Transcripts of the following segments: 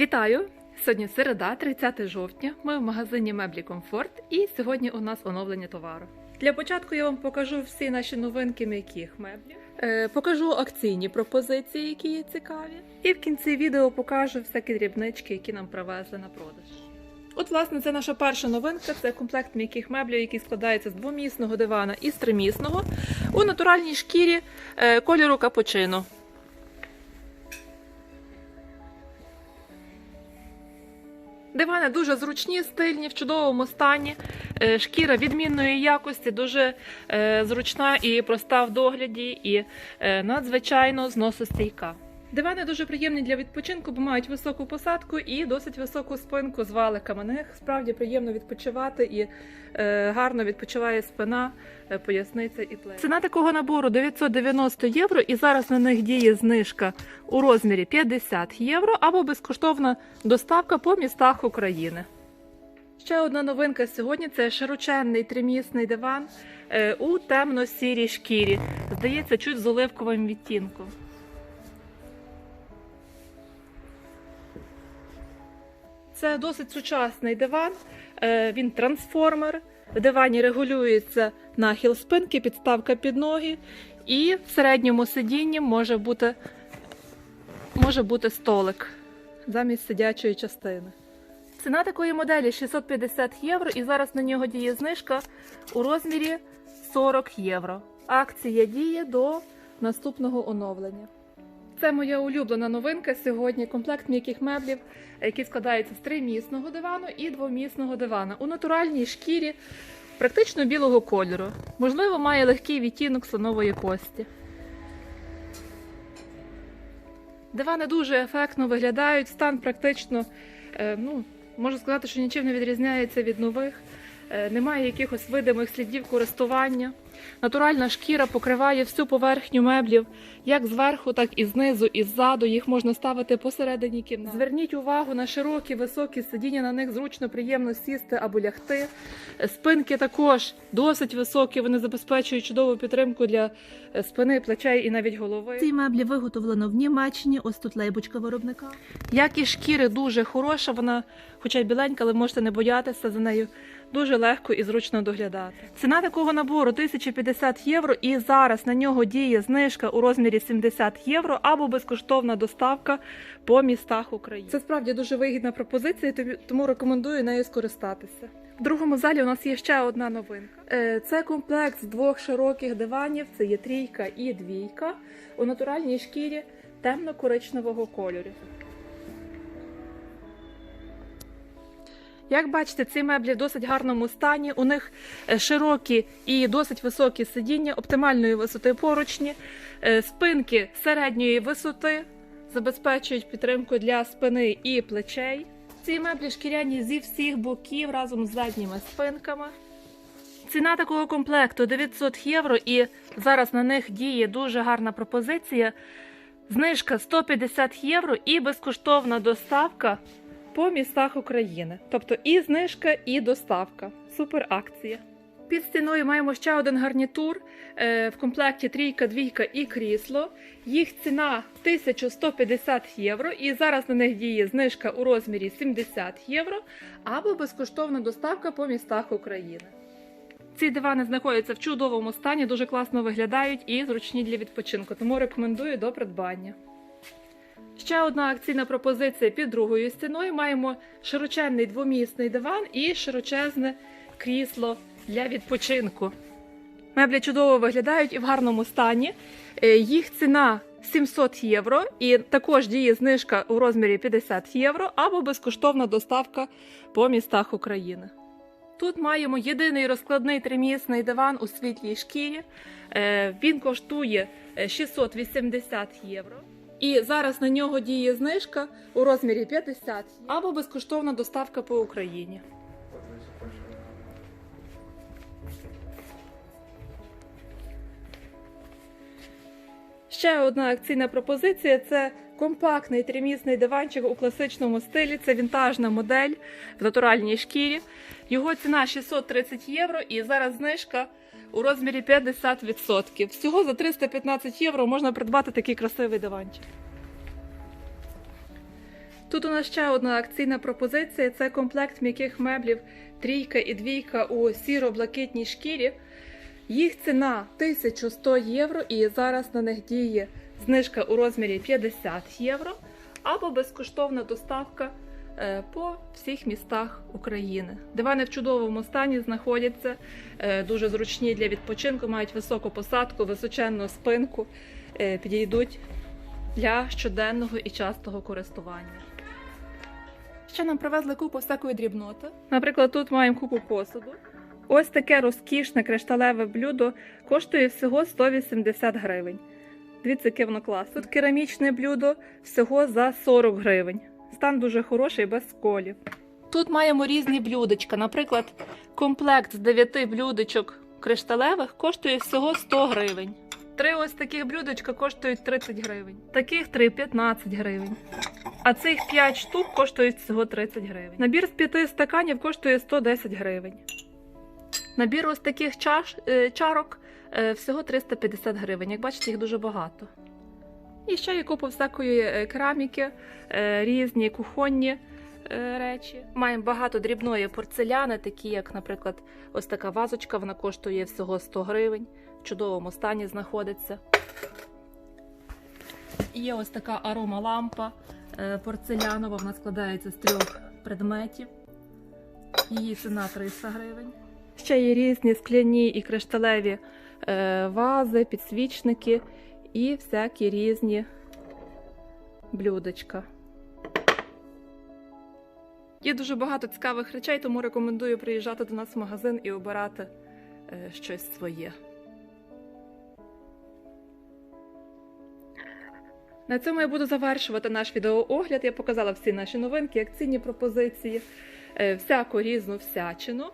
Вітаю! Сьогодні середа, 30 жовтня. Ми в магазині Меблі Комфорт і сьогодні у нас оновлення товару. Для початку я вам покажу всі наші новинки м'яких меблів. Е, покажу акційні пропозиції, які є цікаві. І в кінці відео покажу всякі дрібнички, які нам привезли на продаж. От, власне, це наша перша новинка. Це комплект м'яких меблів, який складається з двомісного дивана і з тримісного у натуральній шкірі е, кольору капучино. Дивани дуже зручні, стильні, в чудовому стані. Е, Шкіра відмінної якості, дуже е, зручна і проста в догляді, і е, надзвичайно зносостійка. Дивани дуже приємні для відпочинку, бо мають високу посадку і досить високу спинку з валиками. На них справді приємно відпочивати і е, гарно відпочиває спина, е, поясниця і плечі. Ціна такого набору 990 євро, і зараз на них діє знижка у розмірі 50 євро або безкоштовна доставка по містах України. Ще одна новинка сьогодні це широченний тримісний диван е, у темно-сірій шкірі. Здається, чуть з оливковим відтінком. Це досить сучасний диван. Е, Він трансформер. В дивані регулюється нахил спинки, підставка під ноги, і в середньому сидінні може бути, може бути столик замість сидячої частини. Ціна такої моделі 650 євро, і зараз на нього діє знижка у розмірі 40 євро. Акція діє до наступного оновлення. Це моя улюблена новинка сьогодні. Комплект м'яких меблів, який складається з тримісного дивану і двомісного дивана у натуральній шкірі, практично білого кольору. Можливо, має легкий відтінок слонової кості. Дивани дуже ефектно виглядають, стан практично, е, ну, можу сказати, що нічим не відрізняється від нових. Е, Немає якихось видимих слідів користування. Натуральна шкіра покриває всю поверхню меблів, як зверху, так і знизу, і ззаду. Їх можна ставити посередині кімнати. Зверніть увагу на широкі, високі сидіння, на них зручно, приємно сісти або лягти. Е, Спинки також досить високі, вони забезпечують чудову підтримку для е, спини, плечей і навіть голови. Ці меблі виготовлено в Німеччині. Ось тут лейбочка виробника. Якість шкіри дуже хороша, вона, хоча й біленька, але можете не боятися за нею. Дуже легко і зручно доглядати. Ціна такого набору 1050 євро, і зараз на нього діє знижка у розмірі 70 євро або безкоштовна доставка по містах України. Це справді дуже вигідна пропозиція, тому рекомендую нею скористатися. В другому залі у нас є ще одна новинка. Е, Це комплект з двох широких диванів. Це є трійка і двійка у натуральній шкірі темно-коричневого кольору. Як бачите, ці меблі в досить гарному стані. У них е, широкі і досить високі сидіння, оптимальної висоти поручні, е, спинки середньої висоти забезпечують підтримку для спини і плечей. Ці меблі шкіряні зі всіх боків разом з задніми спинками. Ціна такого комплекту 900 євро, і зараз на них діє дуже гарна пропозиція. Знижка 150 євро і безкоштовна доставка по містах України. Тобто і знижка, і доставка. Супер акція. Під стіною маємо ще один гарнітур е, в комплекті трійка, двійка і крісло. Їх ціна 1150 євро, і зараз на них діє знижка у розмірі 70 євро або безкоштовна доставка по містах України. Ці дивани знаходяться в чудовому стані, дуже класно виглядають і зручні для відпочинку, тому рекомендую до придбання. Ще одна акційна пропозиція під другою стіною. Маємо широченний двомісний диван і широчезне крісло для відпочинку. Меблі чудово виглядають і в гарному стані. Е, Їх ціна 700 євро, і також діє знижка у розмірі 50 євро або безкоштовна доставка по містах України. Тут маємо єдиний розкладний тримісний диван у світлій шкірі. Е, Він коштує е, 680 євро. І зараз на нього діє знижка у розмірі 50 або безкоштовна доставка по Україні. Ще одна акційна пропозиція це компактний тримісний диванчик у класичному стилі. Це вінтажна модель в натуральній шкірі. Його ціна 630 євро і зараз знижка у розмірі 50%. Всього за 315 євро можна придбати такий красивий диванчик. Тут у нас ще одна акційна пропозиція: це комплект м'яких меблів трійка і двійка у сіро-блакитній шкірі. Їх ціна 1100 євро, і зараз на них діє знижка у розмірі 50 євро або безкоштовна доставка по всіх містах України. Дивани в чудовому стані знаходяться, е, дуже зручні для відпочинку, мають високу посадку, височенну спинку, е, підійдуть для щоденного і частого користування. Ще нам привезли купу всякої дрібноти. Наприклад, тут маємо купу посуду. Ось таке розкішне кришталеве блюдо коштує всього 180 гривень. Дивіться, яке воно класне. Тут керамічне блюдо всього за 40 гривень. Стан дуже хороший, без сколів. Тут маємо різні блюдечка. Наприклад, комплект з 9 блюдечок кришталевих коштує всього 100 гривень. Три ось таких блюдечка коштують 30 гривень. Таких три 15 гривень. А цих 5 штук коштують всього 30 гривень. Набір з 5 стаканів коштує 110 гривень. Набір ось таких чаш, е, чарок е, всього 350 гривень. Як бачите, їх дуже багато. І ще є купа всякої е, кераміки, е, різні кухонні е, речі. Маємо багато дрібної порцеляни, такі як, наприклад, ось така вазочка, вона коштує всього 100 гривень, в чудовому стані знаходиться. Є ось така аромалампа порцелянова, вона складається з трьох предметів. Її ціна 300 гривень. Ще є різні скляні і кришталеві вази, підсвічники і всякі різні блюдечка. Є дуже багато цікавих речей, тому рекомендую приїжджати до нас в магазин і обирати е, щось своє. На цьому я буду завершувати наш відеоогляд. Я показала всі наші новинки, акційні пропозиції, е, всяку різну всячину.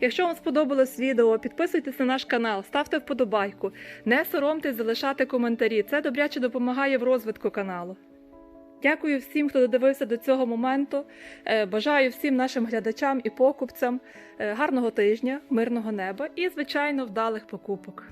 Якщо вам сподобалось відео, підписуйтесь на наш канал, ставте вподобайку, не соромтесь залишати коментарі. Це добряче допомагає в розвитку каналу. Дякую всім, хто додивився до цього моменту. Е, Бажаю всім нашим глядачам і покупцям е, гарного тижня, мирного неба і, звичайно, вдалих покупок.